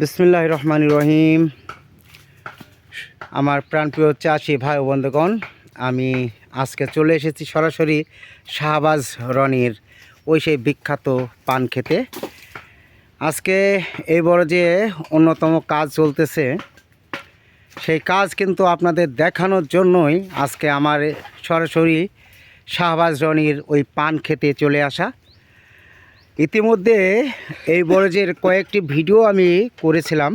বিসমিল্লাহ রহমান রহিম। আমার প্রাণপ্রিয় চাষি ভাই বন্ধুগণ, আমি আজকে চলে এসেছি সরাসরি শাহবাজ রনির ওই সেই বিখ্যাত পান খেতে। আজকে এই বড় যে অন্যতম কাজ চলতেছে, সেই কাজ কিন্তু আপনাদের দেখানোর জন্যই আজকে আমার সরাসরি শাহবাজ রনির ওই পান খেতে চলে আসা। ইতিমধ্যে এই বরজের কয়েকটি ভিডিও আমি করেছিলাম।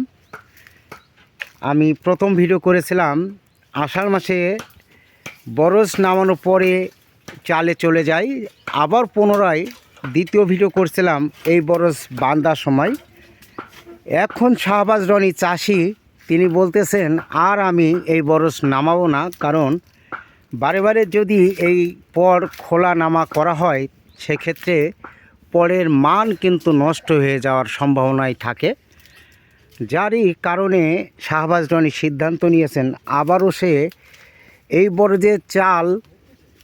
আমি প্রথম ভিডিও করেছিলাম, আষাঢ় মাসে বরজ নামানোর পরে চালে চলে যাই। আবার পুনরায় দ্বিতীয় ভিডিও করছিলাম এই বরজ বান্দার সময়। এখন শাহবাজ রনি চাষি, তিনি বলতেছেন, আর আমি এই বরজ নামাবো না, কারণ বারে বারে যদি এই পর খোলা নামা করা হয়, সেক্ষেত্রে পরের মান কিন্তু নষ্ট হয়ে যাওয়ার সম্ভাবনাই থাকে। যারই কারণে শাহবাজ রনি সিদ্ধান্ত নিয়েছেন আবারও সে এই বরজের চাল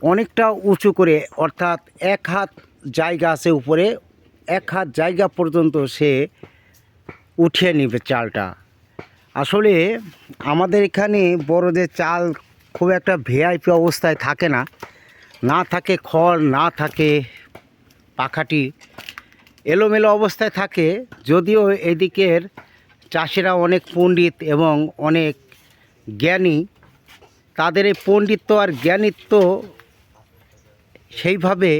অনেকটা উঁচু করে, অর্থাৎ এক হাত জায়গা আছে উপরে, এক হাত জায়গা পর্যন্ত সে উঠিয়ে নেবে চালটা। আসলে আমাদের এখানে বড়দের চাল খুব একটা ভিআইপি অবস্থায় থাকে না। না থাকে খড়, না থাকে পাখাটি এলোমেলো অবস্থায় থাকে, যদিও এদিকের চাষিরা অনেক পণ্ডিত এবং অনেক জ্ঞানী। তাদের এই পণ্ডিত্ব আর জ্ঞানিত্ব সেইভাবে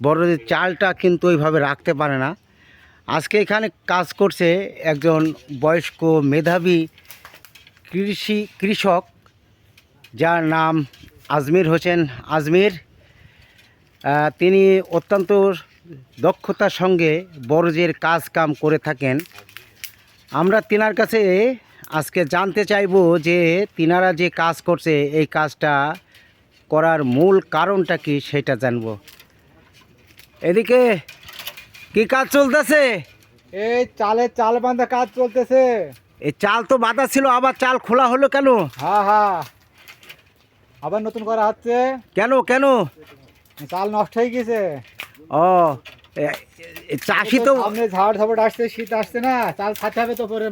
বড়দের চালটা কিন্তু ওইভাবে রাখতে পারে না। আজকে এখানে কাজ করছে একজন বয়স্ক মেধাবী কৃষি কৃষক, যার নাম আজমির হোসেন আজমির। তিনি অত্যন্ত দক্ষতার সঙ্গে বরজের কাজ কাম করে থাকেন। আমরা তিনার কাছে আজকে জানতে চাইব যে তিনারা যে কাজ করছে এই কাজটা করার মূল কারণটা কি সেটা জানব। এদিকে কি কাজ চলতেছে? এই চালের চাল বাঁধা কাজ চলতেছে। এই চাল তো বাঁধা ছিল আবার চাল খোলা হলো কেন? হ্যাঁ হ্যাঁ আবার নতুন করা হচ্ছে। কেন কেন? চাল নষ্ট হয়ে গেছে। ও চাষি তো সামনে ঝাড় ঝাপট আসছে শীত আসছে না চাল ছাড়তে হবে তো পরে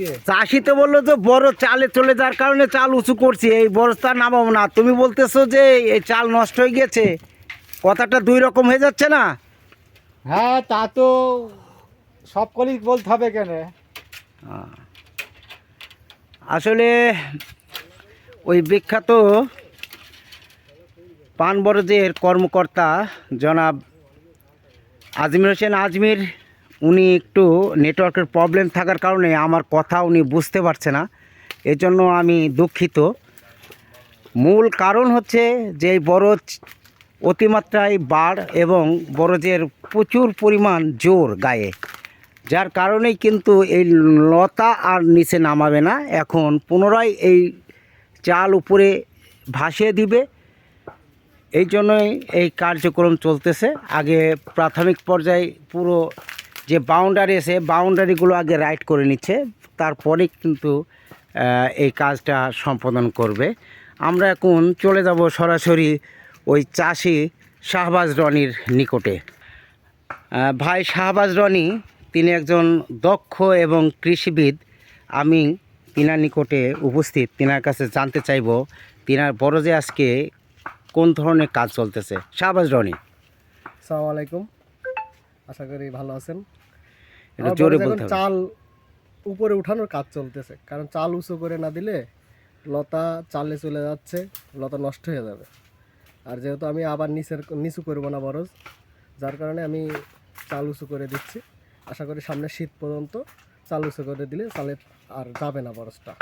দিয়ে। চাষি তো বলল যে বড় চালে চলে যাওয়ার কারণে চাল উঁচু করছি এই বরস্তা নামাবো না। তুমি বলতেছো যে এই চাল নষ্ট হয়ে গেছে কথাটা দুই রকম হয়ে যাচ্ছে না? হ্যাঁ তা তো সব কলেই বলতে হবে কেন? আসলে ওই বিখ্যাত পান বরজের কর্মকর্তা জনাব আজমির হোসেন আজমির, উনি একটু নেটওয়ার্কের প্রবলেম থাকার কারণে আমার কথা উনি বুঝতে পারছে না। এজন্য আমি দুঃখিত। মূল কারণ হচ্ছে যে বরজ অতিমাত্রায় বাড় এবং বরজের প্রচুর পরিমাণ জোর গায়ে। যার কারণেই কিন্তু এই লতা আর নিচে নামাবে না। এখন পুনরায় এই চাল উপরে ভাসিয়ে দিবে। এই জন্যই এই কার্যক্রম চলতেছে। আগে প্রাথমিক পর্যায়ে পুরো যে বাউন্ডারি আছে বাউন্ডারিগুলো আগে রাইট করে নিচ্ছে। তারপরে কিন্তু এই কাজটা সম্পাদন করবে। আমরা এখন চলে যাব সরাসরি ওই চাষি শাহবাজ রনির নিকটে। ভাই শাহবাজ রনি, তিনি একজন দক্ষ এবং কৃষিবিদ। আমি তিনার নিকটে উপস্থিত। তিনার কাছে জানতে চাইব, তিনার বড় যে আজকে কোন ধরনের কাজ চলতেছে? শাহবাজ রনি। আসসালামু আলাইকুম। আশা করি ভালো আছেন। জোরে বলতে চাল উপরে উঠানোর কাজ চলতেছে কারণ চাল উঁচু করে না দিলে লতা চালে চলে যাচ্ছে লতা নষ্ট হয়ে যাবে। আর যেহেতু আমি আবার নিচের নিচু করব না বরজ যার কারণে আমি চাল উঁচু করে দিচ্ছি। আশা করি সামনে শীত পর্যন্ত চাল উঁচু করে দিলে চালে আর যাবে না বরজটা।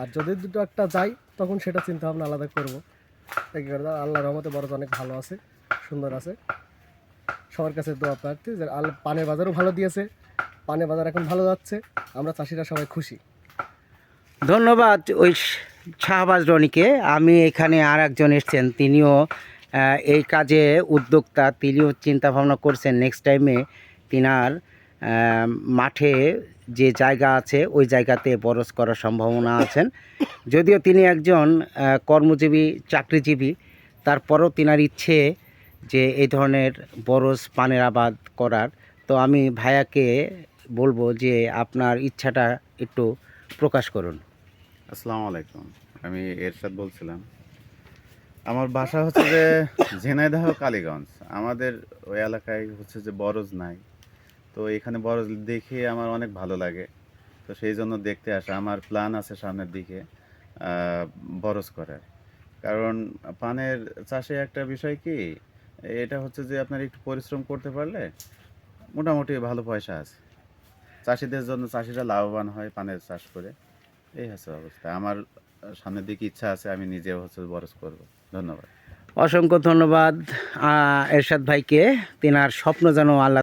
আর যদি দুটো একটা যাই তখন সেটা চিন্তা ভাবনা আলাদা করব। আল্লাহ রহমতে বরজ অনেক ভালো আছে, সুন্দর আছে। সবার কাছে দোয়া প্রার্থী যে আল্লাহ পানের বাজারও ভালো দিয়েছে, পানের বাজার এখন ভালো যাচ্ছে, আমরা চাষিরা সবাই খুশি। ধন্যবাদ ওই শাহবাজ রনিকে। আমি এখানে আর একজন এসছেন, তিনিও এই কাজে উদ্যোক্তা, তিনিও চিন্তা ভাবনা করছেন। নেক্সট টাইমে তিনার মাঠে যে জায়গা আছে, ওই জায়গাতে বরজ করার সম্ভাবনা আছেন। যদিও তিনি একজন কর্মজীবী, চাকরিজীবী, তারপরও তিনার ইচ্ছে যে এই ধরনের বরজ পানের আবাদ করার। তো আমি ভাইয়াকে বলব যে আপনার ইচ্ছাটা একটু প্রকাশ করুন। আসসালামু আলাইকুম। আমি এরশাদ বলছিলাম। আমার বাসা হচ্ছে যে ঝিনাইদহ কালীগঞ্জ আমাদের ওই এলাকায় হচ্ছে যে বরজ নাই। তো এখানে বরজ দেখে আমার অনেক ভালো লাগে। তো সেই জন্য দেখতে আসা, আমার প্ল্যান আছে সামনের দিকে বরজ করার। কারণ পানের চাষে একটা বিষয় কি, এটা হচ্ছে যে আপনার একটু পরিশ্রম করতে পারলে মোটামুটি ভালো পয়সা আছে। চাষিদের জন্য চাষিরা লাভবান হয় পানের চাষ করে। এই হচ্ছে অবস্থা। আমার সামনের দিকে ইচ্ছা আছে, আমি নিজেও হচ্ছে বরজ করব। ধন্যবাদ। অসংখ্য ধন্যবাদ এরশাদ ভাইকে। তেনার স্বপ্ন যেন আল্লাহ